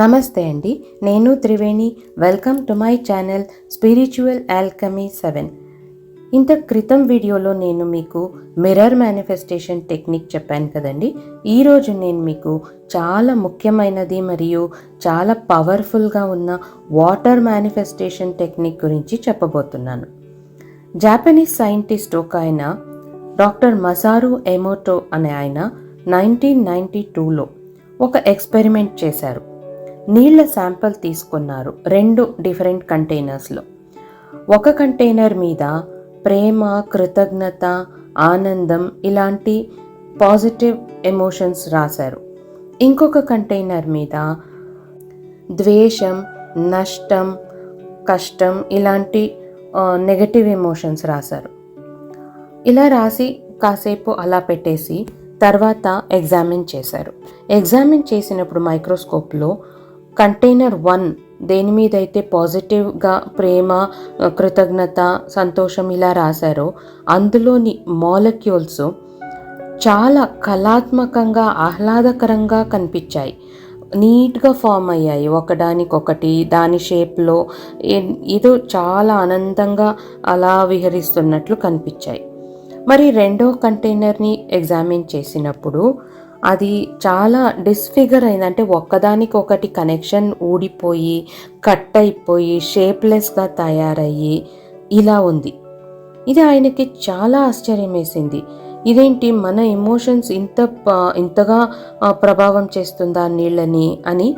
నమస్తే అండి నేను Triveni. Welcome to my channel spiritual alchemy seven ఇంత క్రితం వీడియోలో నేను మీకు మిర్రర్ మేనిఫెస్టేషన్ టెక్నిక్ చెప్పాను కదండి. ఈరోజు నేను మీకు చాలా ముఖ్యమైనది మరియు చాలా పవర్ఫుల్గా ఉన్న వాటర్ మేనిఫెస్టేషన్ టెక్నిక్ గురించి చెప్పబోతున్నాను. జాపనీస్ సైంటిస్ట్ ఒక ఆయన డాక్టర్ మసారు ఎమోటో అనే ఆయన నైన్టీన్ నైంటీ టూలో ఒక ఎక్స్పెరిమెంట్ చేశారు. నీళ్ళ శాంపిల్ తీసుకున్నారు రెండు డిఫరెంట్ కంటైనర్స్లో. ఒక కంటైనర్ మీద ప్రేమ కృతజ్ఞత ఆనందం ఇలాంటి పాజిటివ్ ఎమోషన్స్ రాశారు. ఇంకొక కంటైనర్ మీద ద్వేషం నష్టం కష్టం ఇలాంటి నెగటివ్ ఎమోషన్స్ రాశారు. ఇలా రాసి కాసేపు అలా పెట్టేసి తర్వాత ఎగ్జామిన్ చేశారు. ఎగ్జామిన్ చేసినప్పుడు మైక్రోస్కోప్లో కంటైనర్ వన్ దేని మీద అయితే పాజిటివ్గా ప్రేమ కృతజ్ఞత సంతోషం ఇలా రాశారో అందులోని మాలిక్యూల్స్ చాలా కళాత్మకంగా ఆహ్లాదకరంగా కనిపించాయి. నీట్గా ఫామ్ అయ్యాయి. ఒకదానికొకటి దాని షేప్లో ఏదో చాలా ఆనందంగా అలా విహరిస్తున్నట్లు కనిపించాయి. మరి రెండో కంటైనర్ని ఎగ్జామిన్ చేసినప్పుడు అది చాలా డిస్ఫిగర్ అయింది. అంటే ఒక్కదానికి ఒకటి కనెక్షన్ ఊడిపోయి కట్ అయిపోయి షేప్లెస్గా తయారయ్యి ఇలా ఉంది. ఇది ఆయనకి చాలా ఆశ్చర్యం వేసింది. ఇదేంటి మన ఎమోషన్స్ ఇంత ఇంతగా ప్రభావం చేస్తుందా నీళ్ళని అని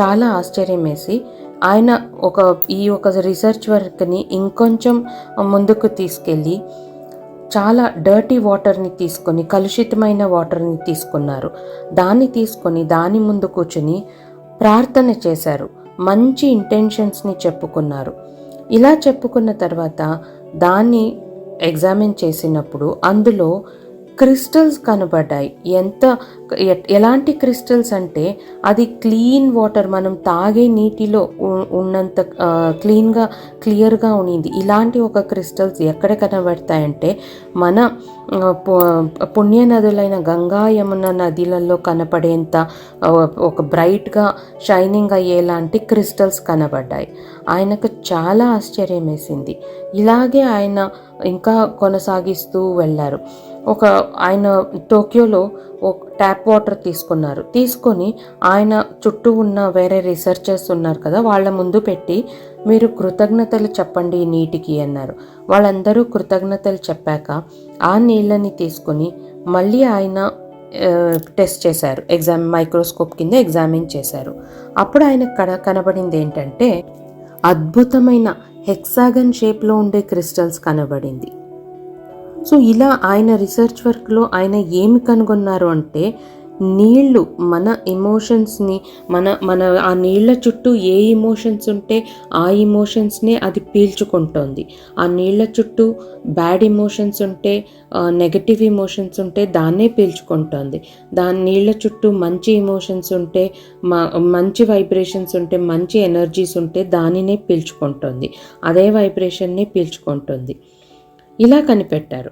చాలా ఆశ్చర్యం వేసి ఆయన ఒక ఈ ఒక రీసెర్చ్ వర్క్ని ఇంకొంచెం ముందుకు తీసుకెళ్ళి చాలా డర్టీ వాటర్ని తీసుకొని కలుషితమైన వాటర్ని తీసుకున్నారు. దాన్ని తీసుకొని దాని ముందు కూర్చుని ప్రార్థన చేశారు. మంచి ఇంటెన్షన్స్ని చెప్పుకున్నారు. ఇలా చెప్పుకున్న తర్వాత దాన్ని ఎగ్జామిన్ చేసినప్పుడు అందులో క్రిస్టల్స్ కనబడ్డాయి. ఎంత ఎలాంటి క్రిస్టల్స్ అంటే అది క్లీన్ వాటర్ మనం తాగే నీటిలో ఉన్నంత క్లీన్గా క్లియర్గా ఉన్నింది. ఇలాంటి ఒక క్రిస్టల్స్ ఎక్కడ కనబడతాయంటే మన పుణ్య నదులైన గంగా యమున నదిలలో కనపడేంత ఒక బ్రైట్గా షైనింగ్ అయ్యేలాంటి క్రిస్టల్స్ కనబడ్డాయి. ఆయనకు చాలా ఆశ్చర్యం వేసింది ఇలాగే ఆయన ఇంకా కొనసాగిస్తూ వెళ్ళారు ఒక ఆయన టోక్యోలో ఒక ట్యాప్ వాటర్ తీసుకున్నారు. తీసుకొని ఆయన చుట్టూ ఉన్న వేరే రీసెర్చర్స్ ఉన్నారు కదా వాళ్ళ ముందు పెట్టి మీరు కృతజ్ఞతలు చెప్పండి నీటికి అన్నారు. వాళ్ళందరూ కృతజ్ఞతలు చెప్పాక ఆ నీళ్ళని తీసుకొని మళ్ళీ ఆయన టెస్ట్ చేశారు. ఎగ్జామ్ మైక్రోస్కోప్ కింద ఎగ్జామిన్ చేశారు. అప్పుడు ఆయన కడ కనబడింది ఏంటంటే అద్భుతమైన హెక్సాగన్ షేప్లో ఉండే క్రిస్టల్స్ కనబడింది. సో ఇలా ఆయన రీసెర్చ్ వర్క్లో ఆయన ఏమి కనుగొన్నారు అంటే నీళ్ళు మన ఎమోషన్స్ని మన మన ఆ నీళ్ళ చుట్టూ ఏ ఎమోషన్స్ ఉంటే ఆ ఎమోషన్స్నే అది పీల్చుకుంటోంది. ఆ నీళ్ళ చుట్టూ బ్యాడ్ ఎమోషన్స్ ఉంటే నెగటివ్ ఎమోషన్స్ ఉంటే దాన్నే పీల్చుకుంటోంది. దాని నీళ్ళ చుట్టూ మంచి ఎమోషన్స్ ఉంటే మంచి వైబ్రేషన్స్ ఉంటే మంచి ఎనర్జీస్ ఉంటే దానినే పీల్చుకుంటోంది. అదే వైబ్రేషన్నే పీల్చుకుంటుంది. ఇలా కనిపెట్టారు.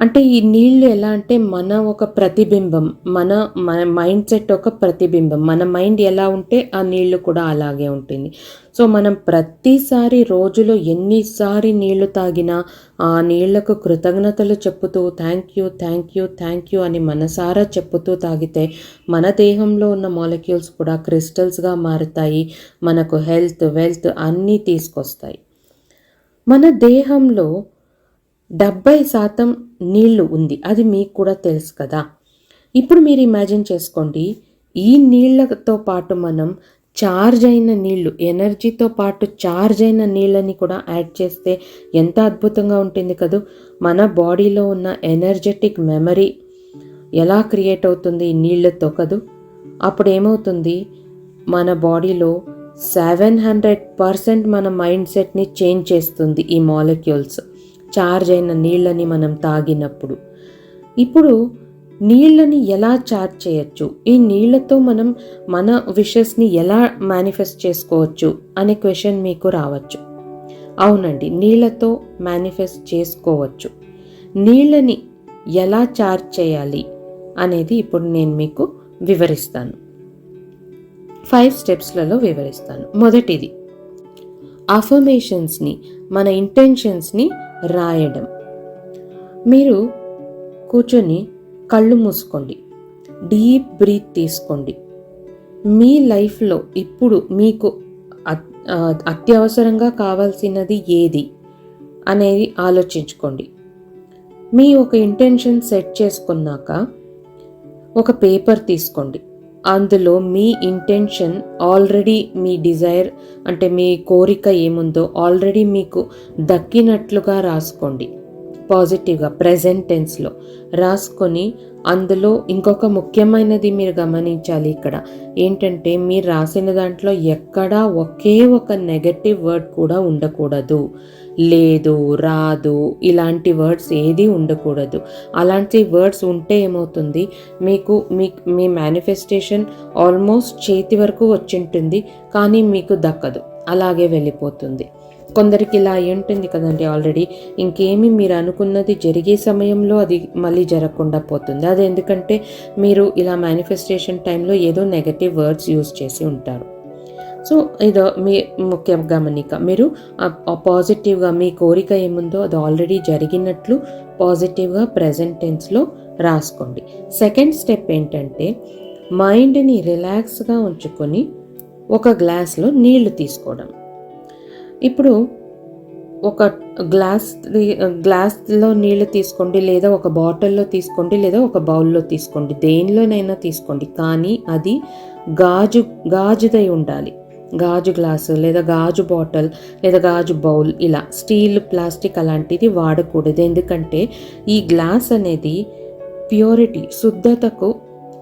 అంటే ఈ నీళ్ళు ఎలా అంటే మన ఒక ప్రతిబింబం మన మన మైండ్ సెట్ ఒక ప్రతిబింబం మన మైండ్ ఎలా ఉంటే ఆ నీళ్ళు కూడా అలాగే ఉంటుంది. సో మనం ప్రతిసారి రోజులో ఎన్నిసారి నీళ్ళు తాగినా ఆ నీళ్ళకు కృతజ్ఞతలు చెప్పుతూ thank you thank you thank you అని మనసారా చెప్పుతూ తాగితే మన దేహంలో ఉన్న మాలిక్యూల్స్ కూడా క్రిస్టల్స్గా మారుతాయి మనకు హెల్త్ వెల్త్ అన్నీ తీసుకొస్తాయి. మన దేహంలో డెబ్బై శాతం నీళ్ళు ఉంది. అది మీకు కూడా తెలుసు కదా. ఇప్పుడు మీరు ఇమాజిన్ చేసుకోండి. ఈ నీళ్ళతో పాటు మనం చార్జ్ అయిన నీళ్ళు ఎనర్జీతో పాటు చార్జ్ అయిన నీళ్ళని కూడా యాడ్ చేస్తే ఎంత అద్భుతంగా ఉంటుంది కదూ. మన బాడీలో ఉన్న ఎనర్జెటిక్ మెమరీ ఎలా క్రియేట్ అవుతుంది ఈ నీళ్ళతో కదూ. అప్పుడు ఏమవుతుంది మన బాడీలో సెవెన్ హండ్రెడ్ పర్సెంట్ మన మైండ్ సెట్ని చేంజ్ చేస్తుంది ఈ మాలిక్యూల్స్. చార్జ్ అయిన నీళ్ళని మనం తాగినప్పుడు. ఇప్పుడు నీళ్ళని ఎలా చార్జ్ చేయొచ్చు? ఈ నీళ్ళతో మనం మన విషెస్ని ఎలా మేనిఫెస్ట్ చేసుకోవచ్చు అనే క్వశ్చన్ మీకు రావచ్చు. అవునండి నీళ్ళతో మేనిఫెస్ట్ చేసుకోవచ్చు. నీళ్ళని ఎలా చార్జ్ చేయాలి అనేది ఇప్పుడు నేను మీకు వివరిస్తాను. ఫైవ్ స్టెప్స్లలో వివరిస్తాను. మొదటిది అఫర్మేషన్స్ని మన ఇంటెన్షన్స్ని రాయడం. మీరు కూర్చొని కళ్ళు మూసుకోండి. డీప్ బ్రీత్ తీసుకోండి. మీ లైఫ్లో ఇప్పుడు మీకు అత్- అత్యవసరంగా కావాల్సినది ఏది అనేది ఆలోచించుకోండి. మీ ఒక ఇంటెన్షన్ సెట్ చేసుకున్నాక ఒక పేపర్ తీసుకోండి. అందులో మీ ఇంటెన్షన్ ఆల్రెడీ మీ డిజైర్ అంటే మీ కోరిక ఏముందో ఆల్రెడీ మీకు దక్కినట్లుగా రాసుకోండి. పాజిటివ్గా ప్రజెంట్ టెన్స్లో రాసుకొని అందులో ఇంకొక ముఖ్యమైనది మీరు గమనించాలి ఇక్కడ. ఏంటంటే మీరు రాసిన దాంట్లో ఎక్కడా ఒకే ఒక నెగటివ్ వర్డ్ కూడా ఉండకూడదు. లేదు రాదు ఇలాంటి వర్డ్స్ ఏది ఉండకూడదు. అలాంటి వర్డ్స్ ఉంటే ఏమవుతుంది? మీకు మీ మీ మేనిఫెస్టేషన్ ఆల్మోస్ట్ చేతి వరకు వచ్చింటుంది కానీ మీకు దక్కదు. అలాగే వెళ్ళిపోతుంది. కొందరికి ఇలా అయి ఉంటుంది కదండి ఆల్రెడీ. ఇంకేమి మీరు అనుకున్నది జరిగే సమయంలో అది మళ్ళీ జరగకుండా పోతుంది. అది ఎందుకంటే మీరు ఇలా మేనిఫెస్టేషన్ టైంలో ఏదో నెగటివ్ వర్డ్స్ యూజ్ చేసి ఉంటారు. సో ఇదో మీ ముఖ్య గమనిక. మీరు పాజిటివ్గా మీ కోరిక ఏముందో అది ఆల్రెడీ జరిగినట్లు పాజిటివ్గా ప్రజెంట్ టెన్స్లో రాసుకోండి. సెకండ్ స్టెప్ ఏంటంటే మైండ్ని రిలాక్స్గా ఉంచుకొని ఒక గ్లాస్లో నీళ్ళు తీసుకోవడం. ఇప్పుడు ఒక గ్లాస్ గ్లాస్లో నీళ్ళు తీసుకోండి లేదా ఒక బాటిల్లో తీసుకోండి లేదా ఒక బౌల్లో తీసుకోండి దేనిలోనైనా తీసుకోండి కానీ అది గాజు గాజుదై ఉండాలి. గాజు గ్లాసు లేదా గాజు బాటిల్ లేదా గాజు బౌల్ ఇలా స్టీల్ ప్లాస్టిక్ అలాంటిది వాడకూడదు. ఎందుకంటే ఈ గ్లాస్ అనేది ప్యూరిటీ శుద్ధతకు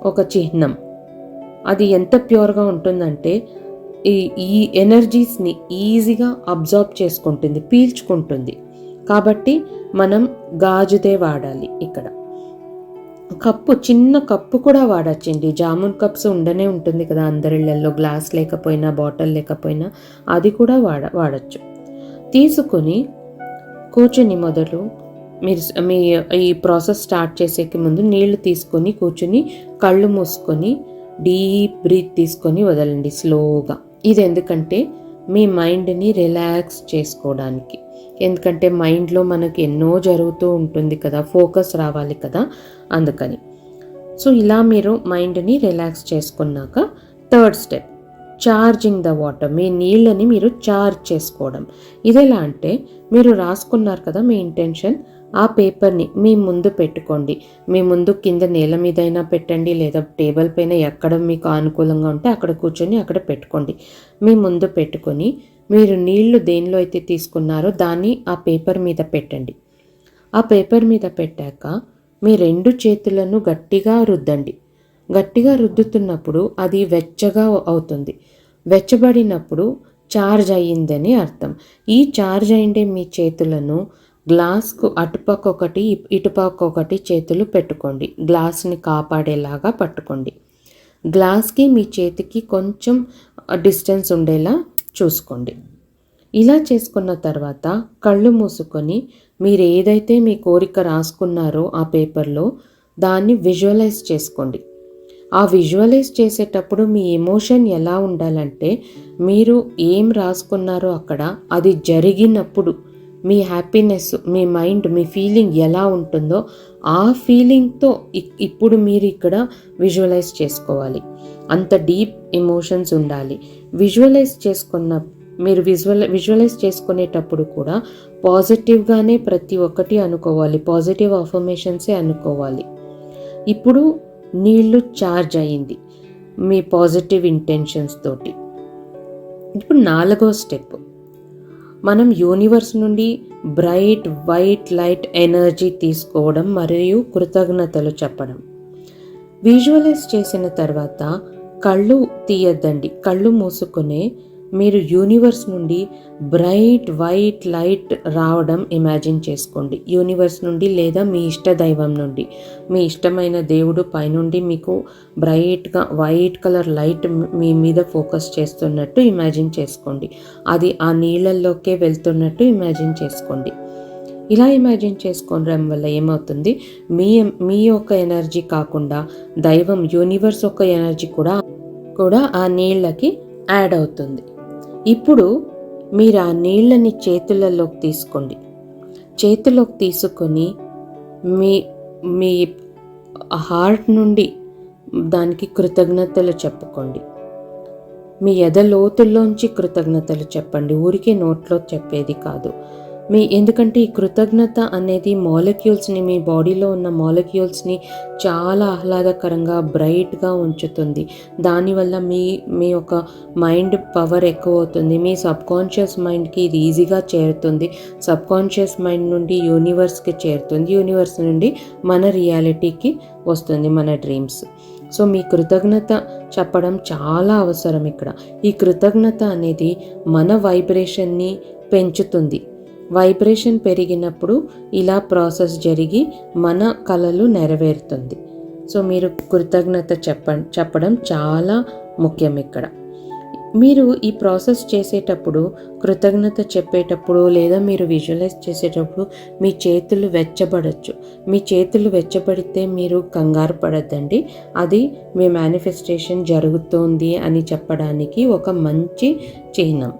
ఒక చిహ్నం. అది ఎంత ప్యూర్గా ఉంటుందంటే ఈ ఈ ఎనర్జీస్ని ఈజీగా అబ్జార్బ్ చేసుకుంటుంది పీల్చుకుంటుంది. కాబట్టి మనం గాజుదే వాడాలి ఇక్కడ. కప్పు చిన్న కప్పు కూడా వాడచ్చండి. జామున్ కప్స్ ఉండనే ఉంటుంది కదా అందరిళ్ళల్లో గ్లాస్ లేకపోయినా బాటిల్ లేకపోయినా అది కూడా వాడ వాడచ్చు. తీసుకొని కూర్చుని మొదలు మీరు మీ ఈ ప్రాసెస్ స్టార్ట్ చేసేకి ముందు నీళ్ళు తీసుకొని కూర్చుని కళ్ళు మూసుకొని డీప్ బ్రీత్ తీసుకొని వదలండి స్లోగా. ఇది ఎందుకంటే మీ మైండ్ని రిలాక్స్ చేసుకోవడానికి. ఎందుకంటే మైండ్లో మనకి ఎన్నో జరుగుతూ ఉంటుంది కదా ఫోకస్ రావాలి కదా అందుకని. సో ఇలా మీరు మైండ్ని రిలాక్స్ చేసుకున్నాక third step charging the water మీ నీళ్ళని మీరు చార్జ్ చేసుకోవడం. ఇది ఎలా అంటే మీరు రాసుకున్నారు కదా మీ ఇంటెన్షన్ ఆ పేపర్ని మీ ముందు పెట్టుకోండి. మీ ముందు కింద నేల మీదైనా పెట్టండి లేదా టేబుల్ పైన ఎక్కడ మీకు అనుకూలంగా ఉంటే అక్కడ కూర్చొని అక్కడ పెట్టుకోండి. మీ ముందు పెట్టుకొని మీరు నీళ్ళు దేనిలో అయితే తీసుకున్నారో దాన్ని ఆ పేపర్ మీద పెట్టండి. ఆ పేపర్ మీద పెట్టాక మీ రెండు చేతులను గట్టిగా రుద్దండి. గట్టిగా రుద్దుతున్నప్పుడు అది వెచ్చగా అవుతుంది. వెచ్చబడినప్పుడు చార్జ్ అయ్యిందని అర్థం. ఈ చార్జ్ అయిండే మీ చేతులను గ్లాస్కు అటుపక్క ఒకటి ఇటుపక్క ఒకటి చేతులు పెట్టుకోండి. గ్లాస్ని కాపాడేలాగా పట్టుకోండి. గ్లాస్కి మీ చేతికి కొంచెం డిస్టెన్స్ ఉండేలా చూసుకోండి. ఇలా చేసుకున్న తర్వాత కళ్ళు మూసుకొని మీరు ఏదైతే మీ కోరిక రాసుకున్నారో ఆ పేపర్లో దాన్ని విజువలైజ్ చేసుకోండి. ఆ విజువలైజ్ చేసేటప్పుడు మీ ఎమోషన్ ఎలా ఉండాలంటే మీరు ఏం రాసుకున్నారో అక్కడ అది జరిగినప్పుడు మీ హ్యాపీనెస్ మీ మైండ్ మీ ఫీలింగ్ ఎలా ఉంటుందో ఆ ఫీలింగ్తో ఇ- ఇప్పుడు మీరు ఇక్కడ విజువలైజ్ చేసుకోవాలి. అంత డీప్ ఎమోషన్స్ ఉండాలి. విజువలైజ్ చేసుకున్న మీరు విజువల్ విజువలైజ్ చేసుకునేటప్పుడు కూడా పాజిటివ్గానే ప్రతి ఒక్కటి అనుకోవాలి. పాజిటివ్ అఫర్మేషన్సే అనుకోవాలి. ఇప్పుడు నీళ్ళు చార్జ్ అయింది మీ పాజిటివ్ ఇంటెన్షన్స్ తోటి. ఇప్పుడు నాలుగో స్టెప్ మనం యూనివర్స్ నుండి బ్రైట్ వైట్ లైట్ ఎనర్జీ తీసుకోవడం మరియు కృతజ్ఞతలు చెప్పడం. విజువలైజ్ చేసిన తర్వాత కళ్ళు తీయద్దండి. కళ్ళు మూసుకునే మీరు యూనివర్స్ నుండి బ్రైట్ వైట్ లైట్ రావడం ఇమాజిన్ చేసుకోండి. యూనివర్స్ నుండి లేదా మీ ఇష్ట దైవం నుండి. మీ ఇష్టమైన దేవుడు పైనుండి మీకు బ్రైట్గా వైట్ కలర్ లైట్ మీ మీద ఫోకస్ చేస్తున్నట్టు ఇమాజిన్ చేసుకోండి. అది ఆ నీళ్ళల్లోకే వెళ్తున్నట్టు ఇమాజిన్ చేసుకోండి. ఇలా ఇమాజిన్ చేసుకోవడం వల్ల ఏమవుతుంది? మీ మీ యొక్క ఎనర్జీ కాకుండా దైవం యూనివర్స్ యొక్క ఎనర్జీ కూడా కూడా ఆ నీళ్ళకి యాడ్ అవుతుంది. ఇప్పుడు మీరు ఆ నీళ్ళని చేతులలోకి తీసుకోండి. చేతిలోకి తీసుకొని మీ మీ హార్ట్ నుండి దానికి కృతజ్ఞతలు చెప్పుకోండి. మీ ఎద లోతుల్లోంచి కృతజ్ఞతలు చెప్పండి. ఊరికే నోట్లో చెప్పేది కాదు. మీ ఎందుకంటే ఈ కృతజ్ఞత అనేది మాలిక్యూల్స్ని మీ బాడీలో ఉన్న మాలిక్యూల్స్ని చాలా ఆహ్లాదకరంగా బ్రైట్గా ఉంచుతుంది. దానివల్ల మీ మీ యొక్క మైండ్ పవర్ ఎక్కువ అవుతుంది మీ సబ్కాన్షియస్ మైండ్కి ఇది ఈజీగా చేరుతుంది. సబ్కాన్షియస్ మైండ్ నుండి యూనివర్స్కి చేరుతుంది. యూనివర్స్ నుండి మన రియాలిటీకి వస్తుంది మన డ్రీమ్స్ సో మీ కృతజ్ఞత చెప్పడం చాలా అవసరం ఇక్కడ. ఈ కృతజ్ఞత అనేది మన వైబ్రేషన్ని పెంచుతుంది. వైబ్రేషన్ పెరిగినప్పుడు ఇలా ప్రాసెస్ జరిగి మన కళలు నెరవేరుతుంది. సో మీరు కృతజ్ఞత చెప్ప చెప్పడం చాలా ముఖ్యం ఇక్కడ. మీరు ఈ ప్రాసెస్ చేసేటప్పుడు కృతజ్ఞత చెప్పేటప్పుడు లేదా మీరు విజువలైజ్ చేసేటప్పుడు మీ చేతులు వెచ్చబడచ్చు. మీ చేతులు వెచ్చబడితే మీరు కంగారు పడద్దండి. అది మీ మేనిఫెస్టేషన్ జరుగుతోంది అని చెప్పడానికి ఒక మంచి చిహ్నం.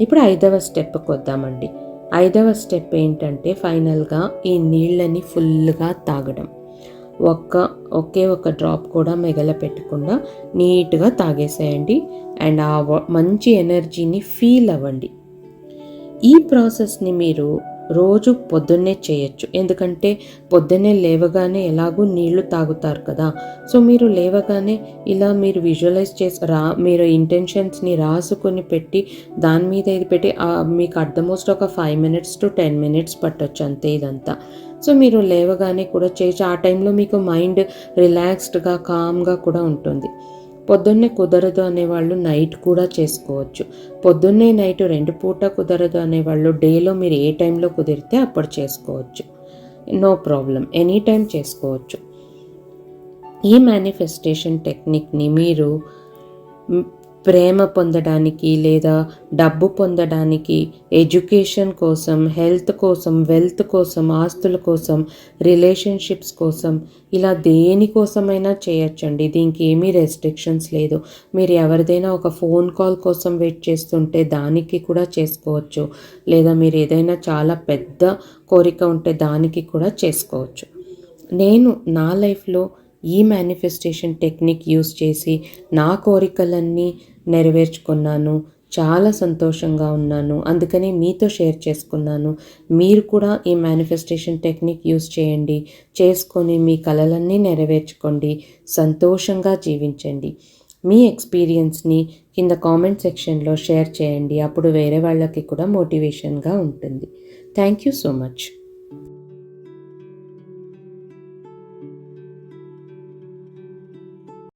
ఇప్పుడు ఐదవ స్టెప్కి వద్దామండి. ఐదవ స్టెప్ ఏంటంటే ఫైనల్గా ఈ నీళ్ళని ఫుల్గా తాగడం. ఒక్క ఒకే ఒక డ్రాప్ కూడా మిగల పెట్టకుండా నీట్గా తాగేసేయండి. అండ్ ఆ మంచి ఎనర్జీని ఫీల్ అవ్వండి. ఈ ప్రాసెస్ని మీరు రోజు పొద్దున్నే చేయొచ్చు. ఎందుకంటే పొద్దున్నే లేవగానే ఎలాగూ నీళ్ళు తాగుతారు కదా. సో మీరు లేవగానే ఇలా మీరు విజువలైజ్ చేసి రా మీరు ఇంటెన్షన్స్ని రాసుకొని పెట్టి దాని మీద ఇది పెట్టి మీకు అర్థమోస్ట్ ఒక five minutes to ten minutes పట్టొచ్చు అంతే ఇదంతా. సో మీరు లేవగానే కూడా చేయొచ్చు ఆ టైంలో మీకు మైండ్ రిలాక్స్డ్గా కామ్గా కూడా ఉంటుంది. పొద్దున్నే కుదరదు అనేవాళ్ళు నైట్ కూడా చేసుకోవచ్చు. పొద్దున్నే నైట్ రెండు పూట కుదరదు అనేవాళ్ళు డేలో మీరు ఏ టైంలో కుదిరితే అప్పుడు చేసుకోవచ్చు. No problem. ఎనీ టైం చేసుకోవచ్చు. ఈ మేనిఫెస్టేషన్ టెక్నిక్ని మీరు ప్రేమ పొందడానికి లేదా డబ్బు పొందడానికి ఎడ్యుకేషన్ కోసం హెల్త్ కోసం వెల్త్ కోసం ఆస్తుల కోసం రిలేషన్షిప్స్ కోసం ఇలా దేనికోసమైనా చేయొచ్చండి. దీనికి ఏమీ రెస్ట్రిక్షన్స్ లేదు. మీరు ఎవరిదైనా ఒక ఫోన్ కాల్ కోసం వెయిట్ చేస్తుంటే దానికి కూడా చేసుకోవచ్చు. లేదా మీరు ఏదైనా చాలా పెద్ద కోరిక ఉంటే దానికి కూడా చేసుకోవచ్చు. నేను నా లైఫ్లో ఈ మేనిఫెస్టేషన్ టెక్నిక్ యూస్ చేసి నా కోరికలన్నీ నెరవేర్చుకున్నాను. చాలా సంతోషంగా ఉన్నాను. అందుకని మీతో షేర్ చేసుకున్నాను. మీరు కూడా ఈ మేనిఫెస్టేషన్ టెక్నిక్ యూస్ చేయండి. చేసుకొని మీ కలలన్నీ నెరవేర్చుకోండి. సంతోషంగా జీవించండి. మీ ఎక్స్పీరియన్స్ని కింద కామెంట్ సెక్షన్లో షేర్ చేయండి. అప్పుడు వేరే వాళ్ళకి కూడా మోటివేషన్గా ఉంటుంది. Thank you so much